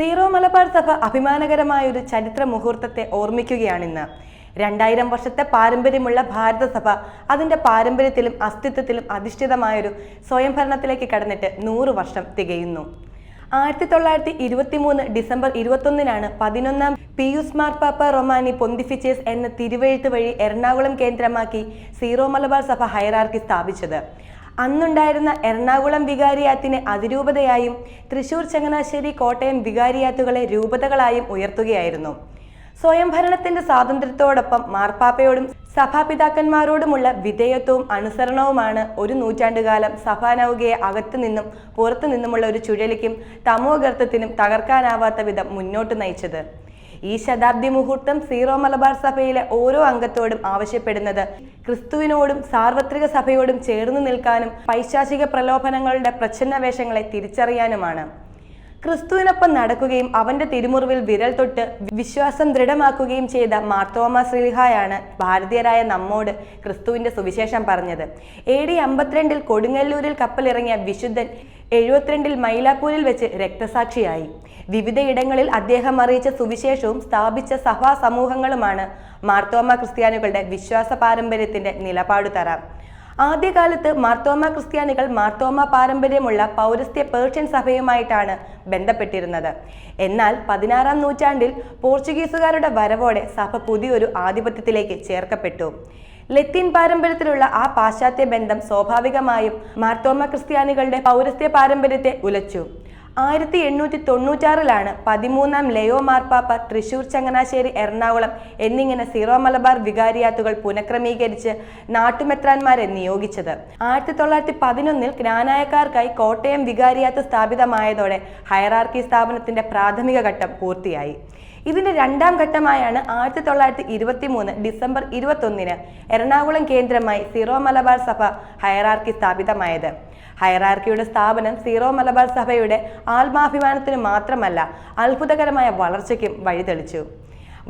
Zero Malabar സഭ അഭിമാനകരമായ ഒരു ചരിത്ര മുഹൂർത്തത്തെ ഓർമ്മിക്കുകയാണിന്ന്. രണ്ടായിരം വർഷത്തെ പാരമ്പര്യമുള്ള ഭാരതസഭ അതിന്റെ പാരമ്പര്യത്തിലും അസ്തിത്വത്തിലും അധിഷ്ഠിതമായൊരു സ്വയംഭരണത്തിലേക്ക് കടന്നിട്ട് നൂറ് വർഷം തികയുന്നു. ആയിരത്തി തൊള്ളായിരത്തി ഇരുപത്തി മൂന്ന് ഡിസംബർ ഇരുപത്തൊന്നിനാണ് പതിനൊന്നാം പിയൂസ് മാർപ്പാപ്പ റൊമാനി പൊന്തിഫിച്ചേസ് എന്ന തിരുവെഴുത്ത് വഴി എറണാകുളം കേന്ദ്രമാക്കി സീറോ മലബാർ സഭ ഹൈറാർക്കി സ്ഥാപിച്ചത്. അന്നുണ്ടായിരുന്ന എറണാകുളം വികാരിയാത്തിനെ അതിരൂപതയായും തൃശൂർ ചങ്ങനാശ്ശേരി കോട്ടയം വികാരിയാത്തുകളെ രൂപതകളായും ഉയർത്തുകയായിരുന്നു. സ്വയംഭരണത്തിന്റെ സ്വാതന്ത്ര്യത്തോടൊപ്പം മാർപ്പാപ്പയോടും സഭാപിതാക്കന്മാരോടുമുള്ള വിധേയത്വവും അനുസരണവുമാണ് ഒരു നൂറ്റാണ്ടുകാലം സഭാനൗകയെ അകത്തു നിന്നും പുറത്തു നിന്നുമുള്ള ഒരു ചുഴലിക്കും തമോഗർത്തത്തിനും തകർക്കാനാവാത്ത വിധം മുന്നോട്ട് നയിച്ചത്. ഈ ശതാബ്ദി മുഹൂർത്തം സീറോ മലബാർ സഭയിലെ ഓരോ അംഗത്തോടും ആവശ്യപ്പെടുന്നത് ക്രിസ്തുവിനോടും സാർവത്രിക സഭയോടും ചേർന്ന് നിൽക്കാനും പൈശാചിക പ്രലോഭനങ്ങളുടെ പ്രച്ഛന്ന വേഷങ്ങളെ തിരിച്ചറിയാനുമാണ്. ക്രിസ്തുവിനൊപ്പം നടക്കുകയും അവന്റെ തിരുമുറിവിൽ വിരൽ തൊട്ട് വിശ്വാസം ദൃഢമാക്കുകയും ചെയ്ത മാർത്തോമ ശ്രീഹായാണ് ഭാരതീയരായ നമ്മോട് ക്രിസ്തുവിന്റെ സുവിശേഷം പറഞ്ഞത്. എ ഡി അമ്പത്തിരണ്ടിൽ കൊടുങ്ങല്ലൂരിൽ കപ്പലിറങ്ങിയ വിശുദ്ധൻ എഴുപത്തിരണ്ടിൽ മൈലാപ്പൂരിൽ വെച്ച് രക്തസാക്ഷിയായി. വിവിധയിടങ്ങളിൽ അദ്ദേഹം അറിയിച്ച സുവിശേഷവും സ്ഥാപിച്ച സഭാ സമൂഹങ്ങളുമാണ് മാർത്തോമ ക്രിസ്ത്യാനികളുടെ വിശ്വാസ പാരമ്പര്യത്തിന്റെ നിലപാടു തരാം ആദ്യകാലത്ത് മാർത്തോമ ക്രിസ്ത്യാനികൾ മാർത്തോമ പാരമ്പര്യമുള്ള പൗരസ്ത്യ പേർഷ്യൻ സഭയുമായിട്ടാണ് ബന്ധപ്പെട്ടിരുന്നത്. എന്നാൽ പതിനാറാം നൂറ്റാണ്ടിൽ പോർച്ചുഗീസുകാരുടെ വരവോടെ സഭ പുതിയൊരു ആധിപത്യത്തിലേക്ക് ചേർക്കപ്പെട്ടു. ലത്തീൻ പാരമ്പര്യത്തിലുള്ള ആ പാശ്ചാത്യ ബന്ധം സ്വാഭാവികമായും മാർത്തോമ ക്രിസ്ത്യാനികളുടെ പൗരസ്ത്യ പാരമ്പര്യത്തെ ഉലച്ചു. ആയിരത്തി എണ്ണൂറ്റി തൊണ്ണൂറ്റാറിലാണ് പതിമൂന്നാം ലയോ മാർപ്പാപ്പ തൃശൂർ ചങ്ങനാശ്ശേരി എറണാകുളം എന്നിങ്ങനെ സീറോ മലബാർ വികാരിയാത്തുകൾ പുനഃക്രമീകരിച്ച് നാട്ടുമെത്രാന്മാരെ നിയോഗിച്ചത്. ആയിരത്തി തൊള്ളായിരത്തി പതിനൊന്നിൽ ജ്ഞാനായക്കാർക്കായി കോട്ടയം വികാരിയാത്ത് സ്ഥാപിതമായതോടെ ഹയറാർക്കി സ്ഥാപനത്തിന്റെ പ്രാഥമിക ഘട്ടം പൂർത്തിയായി. ഇതിന്റെ രണ്ടാം ഘട്ടമായാണ് ആയിരത്തി തൊള്ളായിരത്തി ഇരുപത്തി മൂന്ന് ഡിസംബർ ഇരുപത്തൊന്നിന് എറണാകുളം കേന്ദ്രമായി സീറോ മലബാർ സഭ ഹയറാർക്കി സ്ഥാപിതമായത്. ഹയറാർക്കിയുടെ സ്ഥാപനം സീറോ മലബാർ സഭയുടെ ആത്മാഭിമാനത്തിന് മാത്രമല്ല അത്ഭുതകരമായ വളർച്ചയ്ക്കും വഴിതെളിച്ചു.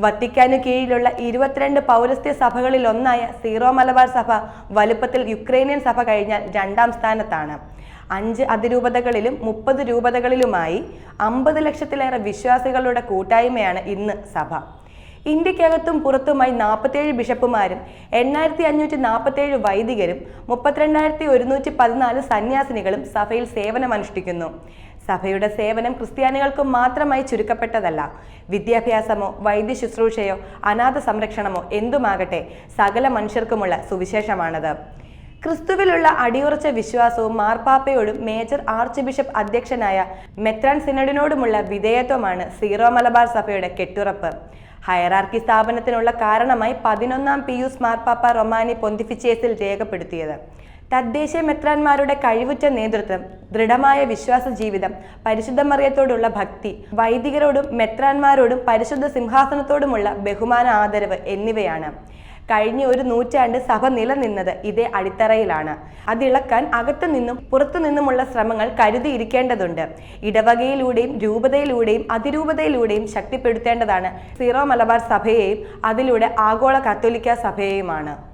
വത്തിക്കാനു കീഴിലുള്ള ഇരുപത്തിരണ്ട് പൗരസ്ത്യ സഭകളിൽ ഒന്നായ സീറോ മലബാർ സഭ വലുപ്പത്തിൽ യുക്രൈനിയൻ സഭ കഴിഞ്ഞാൽ രണ്ടാം സ്ഥാനത്താണ്. അഞ്ച് അതിരൂപതകളിലും മുപ്പത് രൂപതകളിലുമായി അമ്പത് ലക്ഷത്തിലേറെ വിശ്വാസികളുടെ കൂട്ടായ്മയാണ് ഇന്ന് സഭ. ഇന്ത്യക്കകത്തും പുറത്തുമായി നാൽപ്പത്തേഴ് ബിഷപ്പുമാരും എണ്ണായിരത്തി അഞ്ഞൂറ്റി നാൽപ്പത്തേഴ് വൈദികരും മുപ്പത്തിരണ്ടായിരത്തി ഒരുന്നൂറ്റി പതിനാല് സന്യാസിനികളും സഭയിൽ സേവനമനുഷ്ഠിക്കുന്നു. സഭയുടെ സേവനം ക്രിസ്ത്യാനികൾക്ക് മാത്രമായി ചുരുക്കപ്പെട്ടതല്ല. വിദ്യാഭ്യാസമോ വൈദ്യ ശുശ്രൂഷയോ അനാഥ സംരക്ഷണമോ എന്തുമാകട്ടെ സകല മനുഷ്യർക്കുമുള്ള സുവിശേഷമാണത്. ക്രിസ്തുവിലുള്ള അടിയുറച്ച വിശ്വാസവും മാർപ്പാപ്പയോടും മേജർ ആർച്ച് ബിഷപ്പ് അധ്യക്ഷനായ മെത്രാൻ സിനഡിനോടുമുള്ള വിധേയത്വമാണ് സീറോ മലബാർ സഭയുടെ കെട്ടുറപ്പ്. ഹയറാർക്കി സ്ഥാപനത്തിനുള്ള കാരണമായി പതിനൊന്നാം പിയൂസ് മാർപ്പാപ്പ റൊമാനി പൊന്തിഫിച്ചേസിൽ രേഖപ്പെടുത്തിയത്. തദ്ദേശീയ മെത്രാന്മാരുടെ കഴിവുറ്റ നേതൃത്വം ദൃഢമായ വിശ്വാസ ജീവിതം പരിശുദ്ധ മറിയത്തോടുള്ള ഭക്തി വൈദികരോടും മെത്രാന്മാരോടും പരിശുദ്ധ സിംഹാസനത്തോടുമുള്ള ബഹുമാന ആദരവ് എന്നിവയാണ്. കഴിഞ്ഞ ഒരു നൂറ്റാണ്ട് സഭ നിലനിന്നത് ഇതേ അടിത്തറയിലാണ്. അതിളക്കാൻ അകത്തു നിന്നും പുറത്തു നിന്നുമുള്ള ശ്രമങ്ങൾ കരുതിയിരിക്കേണ്ടതുണ്ട്. ഇടവകയിലൂടെയും രൂപതയിലൂടെയും അതിരൂപതയിലൂടെയും ശക്തിപ്പെടുത്തേണ്ടതാണ്. സീറോ മലബാർ സഭയെയും അതിലൂടെ ആഗോള കത്തോലിക്ക സഭയെയുമാണ്.